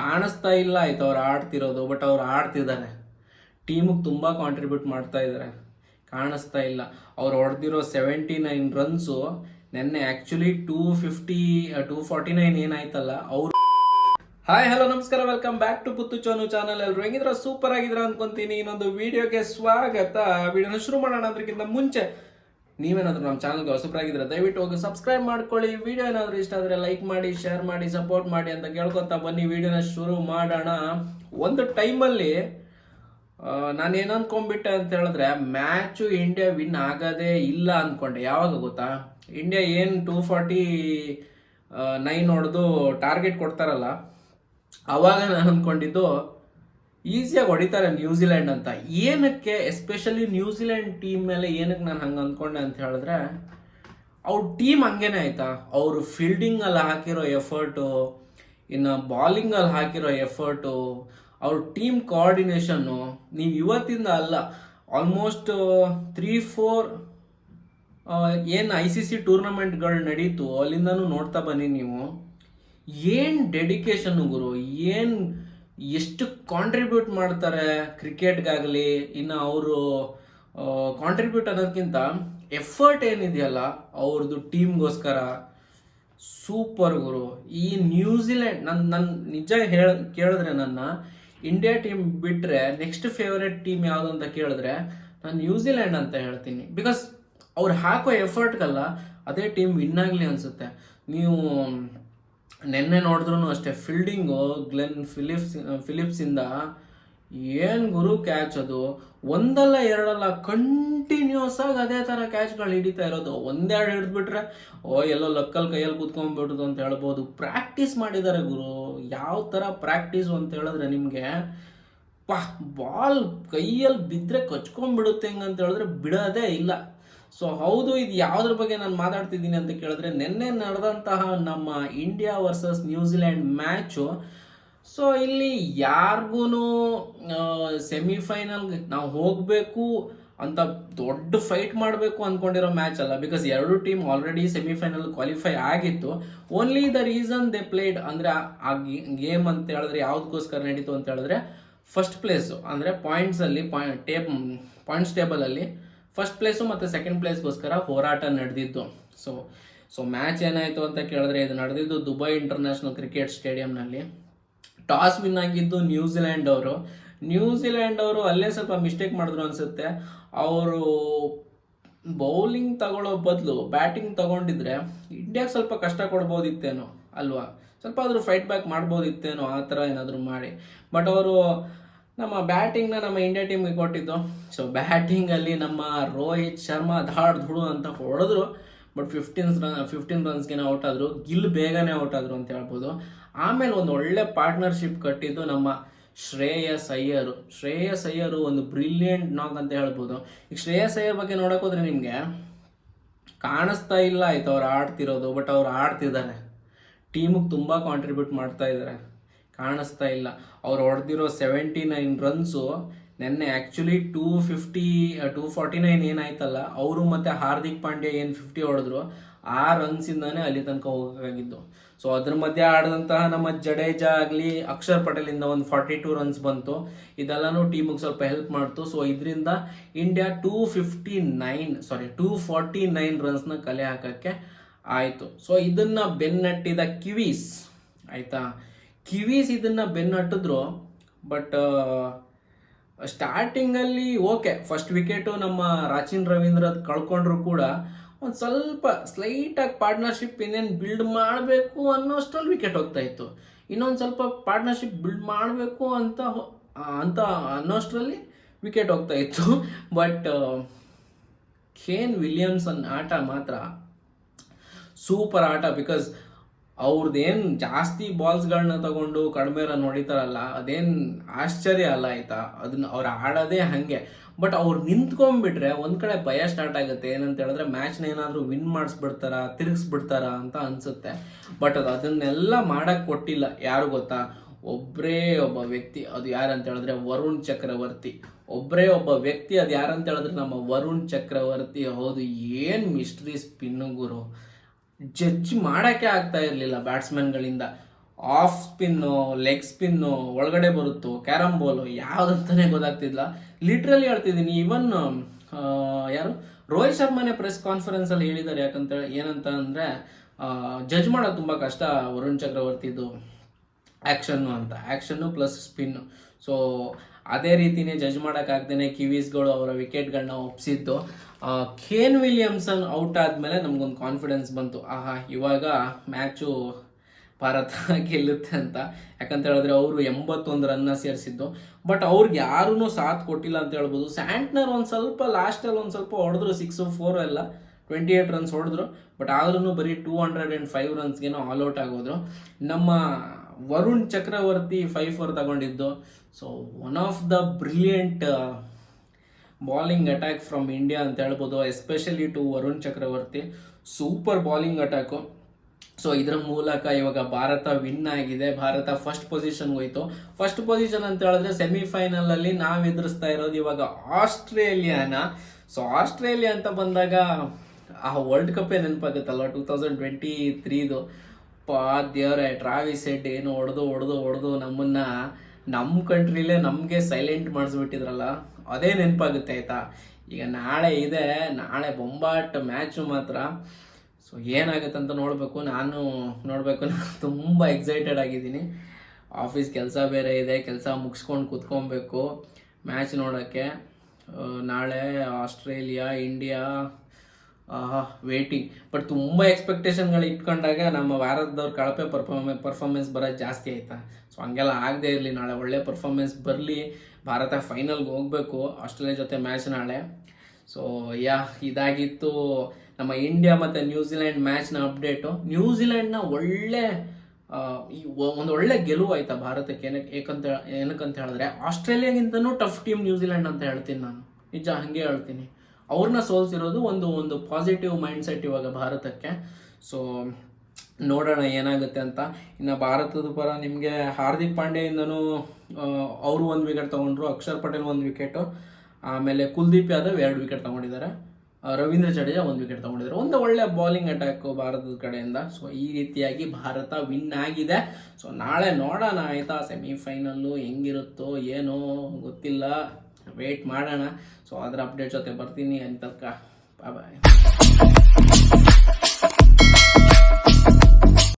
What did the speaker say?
ಕಾಣಿಸ್ತಾ ಇಲ್ಲ ಆಯ್ತು, ಅವ್ರು ಆಡ್ತಿರೋದು ಬಟ್ ಅವ್ರು ಆಡ್ತಿದ್ದಾರೆ. ಟೀಮಿಗೆ ತುಂಬ ಕಾಂಟ್ರಿಬ್ಯೂಟ್ ಮಾಡ್ತಾ ಇದ್ದಾರೆ ಕಾಣಿಸ್ತಾ ಇಲ್ಲ. ಅವ್ರು ಹೊಡೆದಿರೋ ಸೆವೆಂಟಿ ನೈನ್ ರನ್ಸು ನೆನ್ನೆ actually two fifty two forty nine ಏನಾಯ್ತಲ್ಲ, ಅವ್ರು ಹಾಯ್ ಹಲೋ ನಮಸ್ಕಾರ ವೆಲ್ಕಮ್ ಬ್ಯಾಕ್ ಟು ಪುತ್ತು ಚೋನು ಚಾನಲ್ ಎಲ್ಲರೂ ಹೆಂಗಿದ್ರ? ಸೂಪರ್ ಆಗಿದ್ರ ಅನ್ಕೊಂತೀನಿ. ಇನ್ನೊಂದು ವಿಡಿಯೋಗೆ ಸ್ವಾಗತ. ವಿಡಿಯೋನ ಶುರು ಮಾಡೋಣ ಅದಕ್ಕಿಂತ ಮುಂಚೆ ನೀವೇನಾದ್ರೂ ನಮ್ಮ ಚಾನಲ್ಗೆ ಹೊಸಬ್ರಾಗಿದ್ರೆ ದಯವಿಟ್ಟು ಹೋಗಿ ಸಬ್ಸ್ಕ್ರೈಬ್ ಮಾಡ್ಕೊಳ್ಳಿ. ವಿಡಿಯೋ ಏನಾದರೂ ಇಷ್ಟ ಆದರೆ ಲೈಕ್ ಮಾಡಿ ಶೇರ್ ಮಾಡಿ ಸಪೋರ್ಟ್ ಮಾಡಿ ಅಂತ ಕೇಳ್ಕೊತಾ ಬನ್ನಿ. ವಿಡಿಯೋನ ಶುರು ಮಾಡೋಣ. ಒಂದು ಟೈಮಲ್ಲಿ ನಾನು ಏನು ಅನ್ಕೊಂಡ್ಬಿಟ್ಟೆ ಅಂತ ಹೇಳಿದ್ರೆ ಮ್ಯಾಚು ಇಂಡಿಯಾ ವಿನ್ ಆಗೋದೇ ಇಲ್ಲ ಅಂದ್ಕೊಂಡೆ ಯಾವಾಗ ಗೊತ್ತಾ? ಇಂಡಿಯಾ ಏನು ಟೂ ಫಾರ್ಟಿ ನೈನ್ ಹೊಡೆದು ಟಾರ್ಗೆಟ್ ಕೊಡ್ತಾರಲ್ಲ, ಅವಾಗ ನಾನು ಅಂದ್ಕೊಂಡಿದ್ದು ಈಸಿಯಾಗಿ ಹೊಡಿತಾರೆ ನ್ಯೂಜಿಲೆಂಡ್ ಅಂತ. ಏನಕ್ಕೆ ಎಸ್ಪೆಷಲಿ ನ್ಯೂಜಿಲೆಂಡ್ ಟೀಮ್ ಮೇಲೆ ಏನಕ್ಕೆ ನಾನು ಹಂಗೆ ಅಂದ್ಕೊಂಡೆ ಅಂತ ಹೇಳಿದ್ರೆ, ಅವ್ರ ಟೀಮ್ ಹಂಗೇನೆ ಆಯ್ತಾ? ಅವರು ಫೀಲ್ಡಿಂಗಲ್ಲಿ ಹಾಕಿರೋ ಎಫರ್ಟು ಇನ್ನು ಬಾಲಿಂಗಲ್ಲಿ ಹಾಕಿರೋ ಎಫರ್ಟು ಅವ್ರ ಟೀಮ್ ಕೋಆರ್ಡಿನೇಷನ್ನು ನೀವು ಇವತ್ತಿಂದ ಅಲ್ಲ ಆಲ್ಮೋಸ್ಟ್ ತ್ರೀ ಫೋರ್ ಏನು ಐ ಸಿ ಸಿ ಟೂರ್ನಮೆಂಟ್ಗಳು ನಡೀತು, ಅಲ್ಲಿಂದನೂ ನೋಡ್ತಾ ಬನ್ನಿ ನೀವು. ಏನು ಡೆಡಿಕೇಶನ್ ಗುರು, ಏನು ಎಷ್ಟು ಕಾಂಟ್ರಿಬ್ಯೂಟ್ ಮಾಡ್ತಾರೆ ಕ್ರಿಕೆಟ್ಗಾಗಲಿ ಇನ್ನು ಅವರು ಕಾಂಟ್ರಿಬ್ಯೂಟ್ ಅನ್ನೋದಕ್ಕಿಂತ ಎಫರ್ಟ್ ಏನಿದೆಯಲ್ಲ ಅವ್ರದ್ದು ಟೀಮ್ಗೋಸ್ಕರ ಸೂಪರ್ ಗುರು. ಈ ನ್ಯೂಜಿಲೆಂಡ್ ನನ್ನ ನನ್ನ ನಿಜ ಹೇಳ, ಕೇಳಿದ್ರೆ ನನ್ನ ಇಂಡಿಯಾ ಟೀಮ್ ಬಿಟ್ಟರೆ ನೆಕ್ಸ್ಟ್ ಫೇವ್ರೆಟ್ ಟೀಮ್ ಯಾವುದು ಅಂತ ಕೇಳಿದ್ರೆ ನಾನು ನ್ಯೂಜಿಲೆಂಡ್ ಅಂತ ಹೇಳ್ತೀನಿ. ಬಿಕಾಸ್ ಅವ್ರು ಹಾಕೋ ಎಫರ್ಟ್ಗಲ್ಲ ಅದೇ ಟೀಮ್ ವಿನ್ ಆಗಲಿ ಅನಿಸುತ್ತೆ. ನೀವು ನೆನ್ನೆ ನೋಡಿದ್ರು ಅಷ್ಟೇ ಫೀಲ್ಡಿಂಗು ಗ್ಲೆನ್ ಫಿಲಿಪ್ಸ್ ಫಿಲಿಪ್ಸಿಂದ ಏನು ಗುರು ಕ್ಯಾಚ್ ಅದು? ಒಂದಲ್ಲ ಎರಡಲ್ಲ ಕಂಟಿನ್ಯೂಸ್ ಆಗಿ ಅದೇ ಥರ ಕ್ಯಾಚ್ಗಳು ಹಿಡಿತಾ ಇರೋದು. ಒಂದೆರಡು ಹಿಡಿದ್ಬಿಟ್ರೆ, ಓ, ಎಲ್ಲೋ ಲಕ್ಕಲ್ ಕೈಯಲ್ಲಿ ಕೂತ್ಕೊಂಡ್ಬಿಡುದು ಅಂತ ಹೇಳ್ಬೋದು. ಪ್ರಾಕ್ಟೀಸ್ ಮಾಡಿದ್ದಾರೆ ಗುರು. ಯಾವ ಥರ ಪ್ರಾಕ್ಟೀಸ್ ಅಂತ ಹೇಳಿದ್ರೆ ನಿಮಗೆ, ಪಾ ಬಾಲ್ ಕೈಯಲ್ಲಿ ಬಿದ್ದರೆ ಕಚ್ಕೊಂಡ್ಬಿಡುತ್ತೆ ಹೆಂಗಂತ ಹೇಳಿದ್ರೆ ಬಿಡೋದೇ ಇಲ್ಲ. ಸೊ ಹೌದು, ಇದು ಯಾವುದ್ರ ಬಗ್ಗೆ ನಾನು ಮಾತಾಡ್ತಿದ್ದೀನಿ ಅಂತ ಕೇಳಿದ್ರೆ, ನಿನ್ನೆ ನಡೆದಂತಹ ನಮ್ಮ India versus New Zealand match so ಇಲ್ಲಿ ಯಾರಿಗೂ ಸೆಮಿಫೈನಲ್ಗೆ ನಾವು ಹೋಗಬೇಕು ಅಂತ ದೊಡ್ಡ ಫೈಟ್ ಮಾಡಬೇಕು ಅಂದ್ಕೊಂಡಿರೋ ಮ್ಯಾಚ್ ಅಲ್ಲ. ಬಿಕಾಸ್ ಎರಡು ಟೀಮ್ ಆಲ್ರೆಡಿ ಸೆಮಿಫೈನಲ್ ಕ್ವಾಲಿಫೈ ಆಗಿತ್ತು. Only the reason they played ಅಂದರೆ, ಆ ಗೇಮ್ ಅಂತ ಹೇಳಿದ್ರೆ ಯಾವುದಕ್ಕೋಸ್ಕರ ನಡೀತು ಅಂತ ಹೇಳಿದ್ರೆ ಫಸ್ಟ್ ಪ್ಲೇಸು ಅಂದರೆ ಪಾಯಿಂಟ್ಸಲ್ಲಿ ಪಾಯಿಂಟ್ ಟೇಬ್ ಪಾಯಿಂಟ್ಸ್ ಟೇಬಲಲ್ಲಿ ಫಸ್ಟ್ ಪ್ಲೇಸು ಮತ್ತು ಸೆಕೆಂಡ್ ಪ್ಲೇಸ್ಗೋಸ್ಕರ ಹೋರಾಟ ನಡೆದಿತ್ತು. ಸೊ ಸೊ ಮ್ಯಾಚ್ ಏನಾಯಿತು ಅಂತ ಕೇಳಿದ್ರೆ ಇದು ನಡೆದಿದ್ದು ದುಬೈ ಇಂಟರ್ನ್ಯಾಷನಲ್ ಕ್ರಿಕೆಟ್ ಸ್ಟೇಡಿಯಂನಲ್ಲಿ ಟಾಸ್ ವಿನ್ ಆಗಿದ್ದು ನ್ಯೂಜಿಲೆಂಡ್ ಅವರು. ನ್ಯೂಜಿಲೆಂಡ್ ಅವರು ಅಲ್ಲೇ ಸ್ವಲ್ಪ ಮಿಸ್ಟೇಕ್ ಮಾಡಿದ್ರು ಅನಿಸುತ್ತೆ. ಅವರು ಬೌಲಿಂಗ್ ತಗೊಳ್ಳೋ ಬದಲು ಬ್ಯಾಟಿಂಗ್ ತಗೊಂಡಿದ್ರೆ ಇಂಡಿಯಾಗೆ ಸ್ವಲ್ಪ ಕಷ್ಟ ಕೊಡ್ಬೋದಿತ್ತೇನೋ, ಅಲ್ವಾ? ಸ್ವಲ್ಪ ಆದರೂ ಫೈಟ್ ಬ್ಯಾಕ್ ಮಾಡ್ಬೋದಿತ್ತೇನೋ, ಆ ಥರ ಏನಾದರೂ ಮಾಡಿ. ಬಟ್ ಅವರು ನಮ್ಮ ಬ್ಯಾಟಿಂಗ್ನ ನಮ್ಮ ಇಂಡಿಯಾ ಟೀಮ್ಗೆ ಕೊಟ್ಟಿದ್ದು. ಸೊ ಬ್ಯಾಟಿಂಗಲ್ಲಿ ನಮ್ಮ ರೋಹಿತ್ ಶರ್ಮಾ ಧಾಡ್ ಧುಡು ಅಂತ ಹೊಡೆದ್ರು. ಬಟ್ ಫಿಫ್ಟೀನ್ ರನ್ ಫಿಫ್ಟೀನ್ ರನ್ಸ್ಗೆನ ಔಟ್ ಆದರು. ಗಿಲ್ ಬೇಗನೆ ಔಟ್ ಆದರು ಅಂತ ಹೇಳ್ಬೋದು. ಆಮೇಲೆ ಒಂದು ಒಳ್ಳೆ ಪಾರ್ಟ್ನರ್ಶಿಪ್ ಕಟ್ಟಿದ್ದು ನಮ್ಮ ಶ್ರೇಯಸ್ ಅಯ್ಯರು. ಶ್ರೇಯಸ್ ಅಯ್ಯರು ಒಂದು ಬ್ರಿಲಿಯಂಟ್ ನಾಕ್ ಅಂತ ಹೇಳ್ಬೋದು. ಈಗ ಶ್ರೇಯಸ್ ಅಯ್ಯರ್ ಬಗ್ಗೆ ನೋಡಕ್ ಹೋದ್ರೆ ನಿಮಗೆ ಕಾಣಿಸ್ತಾ ಇಲ್ಲ ಆಯ್ತು ಅವ್ರು ಆಡ್ತಿರೋದು ಬಟ್ ಅವ್ರು ಆಡ್ತಿದ್ದಾರೆ. ಟೀಮಿಗೆ ತುಂಬ ಕಾಂಟ್ರಿಬ್ಯೂಟ್ ಮಾಡ್ತಾ ಇದ್ದಾರೆ ಕಾಣಿಸ್ತಾ ಇಲ್ಲ. ಅವ್ರು ಹೊಡೆದಿರೋ ಸೆವೆಂಟಿ ನೈನ್ ರನ್ಸು ನೆನ್ನೆ actually two fifty two forty nine ಏನಾಯ್ತಲ್ಲ, ಅವರು ಮತ್ತು ಹಾರ್ದಿಕ್ ಪಾಂಡ್ಯ ಏನು ಫಿಫ್ಟಿ ಹೊಡೆದ್ರು, ಆ ರನ್ಸಿಂದಾನೇ ಅಲ್ಲಿ ತನಕ ಹೋಗಬೇಕಾಗಿದ್ದು ಸೊ ಅದ್ರ ಮಧ್ಯೆ ಆಡಿದಂತಹ ನಮ್ಮ ಜಡೇಜಾ ಆಗಲಿ, ಅಕ್ಷರ್ ಪಟೇಲಿಂದ ಒಂದು ಫಾರ್ಟಿ ಟೂ ರನ್ಸ್ ಬಂತು. ಇದೆಲ್ಲನೂ ಟೀಮಿಗೆ ಸ್ವಲ್ಪ ಹೆಲ್ಪ್ ಮಾಡ್ತು. ಸೊ ಇದರಿಂದ India two fifty nine sorry two forty nine ರನ್ಸ್ನ ಕಲೆ ಹಾಕೋಕ್ಕೆ ಆಯಿತು. ಸೊ ಇದನ್ನು ಬೆನ್ನಟ್ಟಿದ ಕಿವೀಸ್, ಆಯಿತಾ? ಕಿವೀಸ್ ಇದನ್ನು ಬೆನ್ನಟ್ಟಿದ್ರು ಬಟ್ ಸ್ಟಾರ್ಟಿಂಗಲ್ಲಿ ಓಕೆ ಫಸ್ಟ್ ವಿಕೆಟು ನಮ್ಮ ರಾಚಿನ್ ರವೀಂದ್ರ ಕಳ್ಕೊಂಡ್ರು ಕೂಡ ಒಂದು ಸ್ವಲ್ಪ ಸ್ಲೈಟಾಗಿ ಪಾರ್ಟ್ನರ್ಶಿಪ್ ಇನ್ನೇನು ಬಿಲ್ಡ್ ಮಾಡಬೇಕು ಅನ್ನೋಷ್ಟರಲ್ಲಿ ವಿಕೆಟ್ ಹೋಗ್ತಾ ಇತ್ತು. ಇನ್ನೊಂದು ಸ್ವಲ್ಪ ಪಾರ್ಟ್ನರ್ಶಿಪ್ ಬಿಲ್ಡ್ ಮಾಡಬೇಕು ಅಂತ ಅಂತ ಅನ್ನೋಷ್ಟರಲ್ಲಿ ವಿಕೆಟ್ ಹೋಗ್ತಾ ಇತ್ತು. ಬಟ್ ಖೇನ್ ವಿಲಿಯಮ್ಸನ್ ಆಟ ಮಾತ್ರ ಸೂಪರ್ ಆಟ ಬಿಕಾಸ್ ಅವ್ರದ್ದೇನು ಜಾಸ್ತಿ ಬಾಲ್ಸ್ಗಳನ್ನ ತಗೊಂಡು ಕಡಿಮೆ ರನ್ ಹೊಡಿತಾರಲ್ಲ, ಅದೇನು ಆಶ್ಚರ್ಯ ಅಲ್ಲ ಆಯ್ತಾ? ಅದನ್ನ ಅವ್ರು ಆಡೋದೇ ಹಾಗೆ. ಬಟ್ ಅವ್ರು ನಿಂತ್ಕೊಂಡ್ಬಿಟ್ರೆ ಒಂದ್ ಕಡೆ ಭಯ ಸ್ಟಾರ್ಟ್ ಆಗುತ್ತೆ. ಏನಂತ ಹೇಳಿದ್ರೆ ಮ್ಯಾಚ್ನ ಏನಾದರೂ ವಿನ್ ಮಾಡಿಸ್ಬಿಡ್ತಾರ, ತಿರುಗಿಸ್ಬಿಡ್ತಾರ ಅಂತ ಅನ್ಸುತ್ತೆ. ಬಟ್ ಅದು ಅದನ್ನೆಲ್ಲ ಮಾಡಕ್ ಕೊಟ್ಟಿಲ್ಲ. ಯಾರು ಗೊತ್ತಾ? ಒಬ್ಬರೇ ಒಬ್ಬ ವ್ಯಕ್ತಿ, ಅದು ಯಾರಂತ ಹೇಳಿದ್ರೆ ವರುಣ್ ಚಕ್ರವರ್ತಿ. ಒಬ್ಬರೇ ಒಬ್ಬ ವ್ಯಕ್ತಿ, ಅದು ಯಾರಂತ ಹೇಳಿದ್ರೆ ನಮ್ಮ ವರುಣ್ ಚಕ್ರವರ್ತಿ. ಹೌದು, ಏನು ಮಿಸ್ಟ್ರಿ ಸ್ಪಿನ್ನು ಗುರು. ಜಡ್ಜ್ ಮಾಡೋಕ್ಕೆ ಆಗ್ತಾ ಇರಲಿಲ್ಲ ಬ್ಯಾಟ್ಸ್ಮನ್ಗಳಿಂದ ಆಫ್ ಸ್ಪಿನ್ನು, ಲೆಗ್ ಸ್ಪಿನ್ನು, ಒಳಗಡೆ ಬರುತ್ತೋ ಕ್ಯಾರಮ್ ಬೋಲು ಯಾವುದಂತಲೇ ಗೊತ್ತಾಗ್ತಿಲ್ಲ ಲಿಟ್ರಲಿ ಹೇಳ್ತಿದ್ದೀನಿ ಇವನ್ ಯಾರು? ರೋಹಿತ್ ಶರ್ಮಾನೇ ಪ್ರೆಸ್ ಕಾನ್ಫರೆನ್ಸಲ್ಲಿ ಹೇಳಿದ್ದಾರೆ ಯಾಕಂತ ಏನಂತ ಅಂದರೆ ಜಡ್ಜ್ ಮಾಡೋದು ತುಂಬ ಕಷ್ಟ ವರುಣ್ ಚಕ್ರವರ್ತಿದು ಆ್ಯಕ್ಷನ್ನು ಅಂತ. ಆ್ಯಕ್ಷನ್ನು ಪ್ಲಸ್ ಸ್ಪಿನ್ನು ಸೊ ಅದೇ ರೀತಿನೇ ಜಡ್ಜ್ ಮಾಡೋಕ್ಕಾಗ್ದೇ ಕಿವೀಸ್ಗಳು ಅವರ ವಿಕೆಟ್ಗಳನ್ನ ಒಪ್ಸಿದ್ದು. ಕೇನ್ ವಿಲಿಯಮ್ಸನ್ ಔಟ್ ಆದಮೇಲೆ ನಮ್ಗೊಂದು ಕಾನ್ಫಿಡೆನ್ಸ್ ಬಂತು. ಆಹಾ, ಇವಾಗ ಮ್ಯಾಚು ಭಾರತ ಗೆಲ್ಲುತ್ತೆ ಅಂತ. ಯಾಕಂತ ಹೇಳಿದ್ರೆ ಅವರು ಎಂಬತ್ತೊಂದು ರನ್ನ ಸೇರಿಸಿದ್ದು. ಬಟ್ ಅವ್ರಿಗೆ ಯಾರೂ ಸಾಥ್ ಕೊಟ್ಟಿಲ್ಲ ಅಂತ ಹೇಳ್ಬೋದು. ಸ್ಯಾಂಟ್ನರ್ ಒಂದು ಸ್ವಲ್ಪ ಲಾಸ್ಟಲ್ಲಿ ಒಂದು ಸ್ವಲ್ಪ ಹೊಡೆದ್ರು ಸಿಕ್ಸು ಫೋರ್ ಎಲ್ಲ. ಟ್ವೆಂಟಿ ಏಟ್ ರನ್ಸ್ ಹೊಡೆದ್ರು. ಬಟ್ ಆದ್ರೂ ಬರೀ ಟೂ ಹಂಡ್ರೆಡ್ ಆ್ಯಂಡ್ ಫೈವ್ ರನ್ಸ್ಗೇನೋ ಆಲ್ ಔಟ್ ಆಗೋದ್ರು. ನಮ್ಮ ವರುಣ್ ಚಕ್ರವರ್ತಿ ಫೈವ್ ಫೋರ್ ತಗೊಂಡಿದ್ದು. So one of the brilliant bowling attack from India ಅಂತ ಹೇಳ್ಬೋದು, especially to Varun Chakravarthy. Super bowling attack. So, ಇದರ ಮೂಲಕ ಇವಾಗ ಭಾರತ ವಿನ್ ಆಗಿದೆ. ಭಾರತ ಫಸ್ಟ್ ಪೊಸಿಷನ್ ಹೋಯ್ತು. ಫಸ್ಟ್ ಪೊಸಿಷನ್ ಅಂತ ಹೇಳಿದ್ರೆ ಸೆಮಿಫೈನಲ್ ಅಲ್ಲಿ ನಾವು ಎದುರಿಸ್ತಾ ಇರೋದು ಇವಾಗ ಆಸ್ಟ್ರೇಲಿಯಾನ. ಸೊ ಆಸ್ಟ್ರೇಲಿಯಾ ಅಂತ ಬಂದಾಗ, ಆ ವರ್ಲ್ಡ್ ಕಪ್ಪೇ ನೆನಪಾಗುತ್ತಲ್ವ? ಟೂ ತೌಸಂಡ್ ಟ್ವೆಂಟಿ ತ್ರೀದು ಪಾ ದೇವ್ರೆ ಟ್ರಾವಿಸ್ ಹೆಡ್ ಏನು ಹೊಡೆದು ಹೊಡೆದು ಹೊಡೆದು ನಮ್ಮನ್ನ ನಮ್ಮ ಕಂಟ್ರಿಲೇ ನಮಗೆ ಸೈಲೆಂಟ್ ಮಾಡಿಸ್ಬಿಟ್ಟಿದ್ರಲ್ಲ, ಅದೇ ನೆನಪಾಗುತ್ತೆ ಆಯಿತಾ? ಈಗ ನಾಳೆ ಇದೆ, ನಾಳೆ ಬೊಂಬಾಟ್ ಮ್ಯಾಚು ಮಾತ್ರ. ಸೊ ಏನಾಗುತ್ತೆ ಅಂತ ನೋಡಬೇಕು. ನಾನು ನೋಡಬೇಕು, ನಾನು ತುಂಬ ಎಕ್ಸೈಟೆಡ್ ಆಗಿದ್ದೀನಿ. ಆಫೀಸ್ ಕೆಲಸ ಬೇರೆ ಇದೆ, ಕೆಲಸ ಮುಗಿಸ್ಕೊಂಡು ಕೂತ್ಕೊಬೇಕು ಮ್ಯಾಚ್ ನೋಡೋಕ್ಕೆ. ನಾಳೆ ಆಸ್ಟ್ರೇಲಿಯಾ, ಇಂಡಿಯಾ ವೇಟಿಂಗ್ ಬಟ್ ತುಂಬ ಎಕ್ಸ್ಪೆಕ್ಟೇಷನ್ಗಳು ಇಟ್ಕೊಂಡಾಗ ನಮ್ಮ ಭಾರತದವ್ರ ಕಳಪೆ ಪರ್ಫಾರ್ಮೆ ಪರ್ಫಾರ್ಮೆನ್ಸ್ ಬರೋದು ಜಾಸ್ತಿ ಆಯ್ತಾ? ಸೊ ಹಂಗೆಲ್ಲ ಆಗದೆ ಇರಲಿ. ನಾಳೆ ಒಳ್ಳೆ ಪರ್ಫಾರ್ಮೆನ್ಸ್ ಬರಲಿ. ಭಾರತ ಫೈನಲ್ಗೆ ಹೋಗಬೇಕು. ಆಸ್ಟ್ರೇಲಿಯಾ ಜೊತೆ ಮ್ಯಾಚ್ ನಾಳೆ. ಸೊ ಯಾ, ಇದಾಗಿತ್ತು ನಮ್ಮ ಇಂಡಿಯಾ ಮತ್ತು ನ್ಯೂಜಿಲೆಂಡ್ ಮ್ಯಾಚ್ನ ಅಪ್ಡೇಟು ನ್ಯೂಜಿಲೆಂಡ್ನ ಒಳ್ಳೆ ಒಂದು ಒಳ್ಳೆ ಗೆಲುವು ಆಯ್ತಾ ಭಾರತಕ್ಕೆ. ಏನಕ್ಕೆ ಏಕಂತ, ಏನಕ್ಕಂತ ಹೇಳಿದ್ರೆ ಆಸ್ಟ್ರೇಲಿಯಾಗಿಂತನೂ ಟಫ್ ಟೀಮ್ ನ್ಯೂಜಿಲೆಂಡ್ ಅಂತ ಹೇಳ್ತೀನಿ ನಾನು. ನಿಜ, ಹಾಗೆ ಹೇಳ್ತೀನಿ. ಅವ್ರನ್ನ ಸೋಲ್ಸಿರೋದು ಒಂದು ಒಂದು ಪಾಸಿಟಿವ್ ಮೈಂಡ್ ಸೆಟ್ ಇವಾಗ ಭಾರತಕ್ಕೆ. ಸೊ ನೋಡೋಣ ಏನಾಗುತ್ತೆ ಅಂತ. ಇನ್ನು ಭಾರತದ ಪರ ನಿಮಗೆ ಹಾರ್ದಿಕ್ ಪಾಂಡ್ಯಯಿಂದನೂ ಅವರು ಒಂದು ವಿಕೆಟ್ ತೊಗೊಂಡ್ರು, ಅಕ್ಷರ್ ಪಟೇಲ್ ಒಂದು ವಿಕೆಟು ಆಮೇಲೆ ಕುಲ್ದೀಪ್ ಯಾದವ್ ಎರಡು ವಿಕೆಟ್ ತೊಗೊಂಡಿದ್ದಾರೆ. ರವೀಂದ್ರ ಜಡೇಜಾ ಒಂದು ವಿಕೆಟ್ ತೊಗೊಂಡಿದ್ದಾರೆ. ಒಂದು ಒಳ್ಳೆ ಬೌಲಿಂಗ್ ಅಟ್ಯಾಕ್ ಭಾರತದ ಕಡೆಯಿಂದ. ಸೊ ಈ ರೀತಿಯಾಗಿ ಭಾರತ ವಿನ್ ಆಗಿದೆ. ಸೊ ನಾಳೆ ನೋಡೋಣ ಆಯಿತಾ ಸೆಮಿಫೈನಲ್ಲು ಹೆಂಗಿರುತ್ತೋ ಏನೋ ಗೊತ್ತಿಲ್ಲ. ವೇಟ್ ಮಾಡೋಣ. ಸೊ ಅದರ ಅಪ್ಡೇಟ್ ಜೊತೆ ಬರ್ತೀನಿ. ಅಂತ ಬಾಯ್